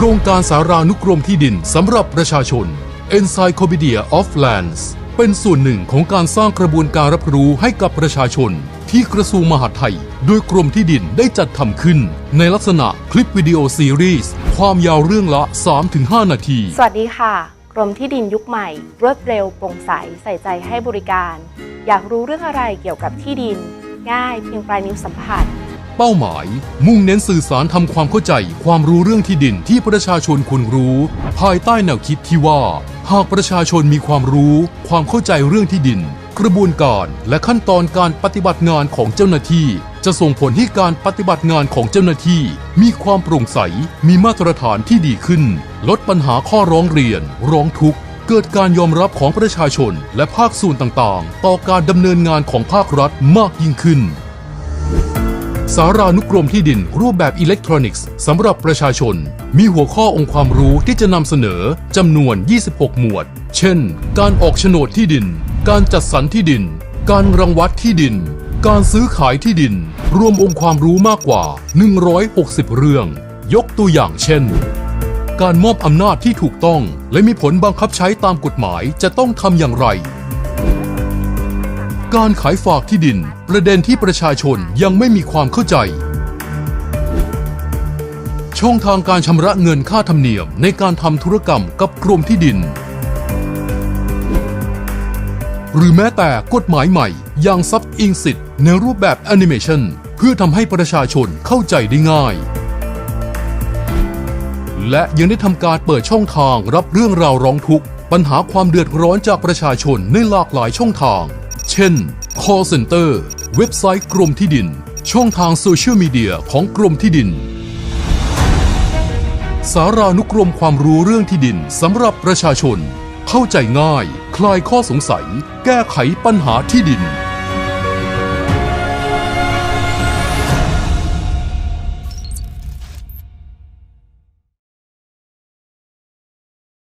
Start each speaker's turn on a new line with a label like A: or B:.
A: โครงการสารานุกรมที่ดินสำหรับประชาชน Encyclopedia of Lands เป็นส่วนหนึ่งของการสร้างกระบวนการรับรู้ให้กับประชาชน ที่กระทรวงมหาดไทย โดยกรมที่ดินได้จัดทำขึ้น ในลักษณะคลิปวิดีโอซีรีส์ความยาวเรื่องละ 3-5 นาที
B: สวัสดีค่ะ กรมที่ดินยุคใหม่ รวดเร็วโปร่งใสใส่ใจให้บริการ อยากรู้เรื่องอะไรเกี่ยวกับที่ดิน ง่ายเพียงปลายนิ้วสัมผัส
A: เป้าหมาย มุ่งเน้นสื่อสารทำความเข้าใจความรู้เรื่องที่ดินที่ประชาชนควรรู้ ภายใต้แนวคิดที่ว่า หากประชาชนมีความรู้ ความเข้าใจเรื่องที่ดิน กระบวนการและขั้นตอนการปฏิบัติงานของเจ้าหน้าที่ จะส่งผลให้การปฏิบัติงานของเจ้าหน้าที่ มีความโปร่งใส มีมาตรฐานที่ดีขึ้น ลดปัญหาข้อร้องเรียน ร้องทุกข์เกิดการยอมรับของประชาชนและภาคส่วนต่างๆ ต่อการดำเนินงานของภาครัฐมากยิ่งขึ้น สารานุกรมที่ดินรูปแบบอิเล็กทรอนิกส์สำหรับประชาชน มีหัวข้อองค์ความรู้ที่จะนำเสนอจำนวน 26 หมวด เช่น การออกโฉนดที่ดิน การจัดสรรที่ดิน การรังวัดที่ดิน การซื้อขายที่ดิน รวมองค์ความรู้มากกว่า 160 เรื่อง ยกตัวอย่างเช่น การมอบอำนาจที่ถูกต้อง และมีผลบังคับใช้ตามกฎหมายจะต้องทำอย่างไร การขายฝากที่ดิน ประเด็นที่ประชาชนยังไม่มีความเข้าใจ ช่องทางการชำระเงินค่าธรรมเนียมในการทำธุรกรรมกับกรมที่ดิน หรือแม้แต่กฎหมายใหม่อย่างซับอิงสิทธิ์ในรูปแบบแอนิเมชันเพื่อทำให้ประชาชนเข้าใจได้ง่าย และยังได้ทำการเปิดช่องทางรับเรื่องราวร้องทุกข์ ปัญหาความเดือดร้อนจากประชาชนในหลากหลายช่องทาง เช่น call center เว็บไซต์กรมที่ดิน ช่องทางโซเชียลมีเดียของกรมที่ดิน สารานุกรมความรู้เรื่องที่ดินสำหรับประชาชน เข้าใจง่าย คลายข้อสงสัย แก้ไขปัญหาที่ดิน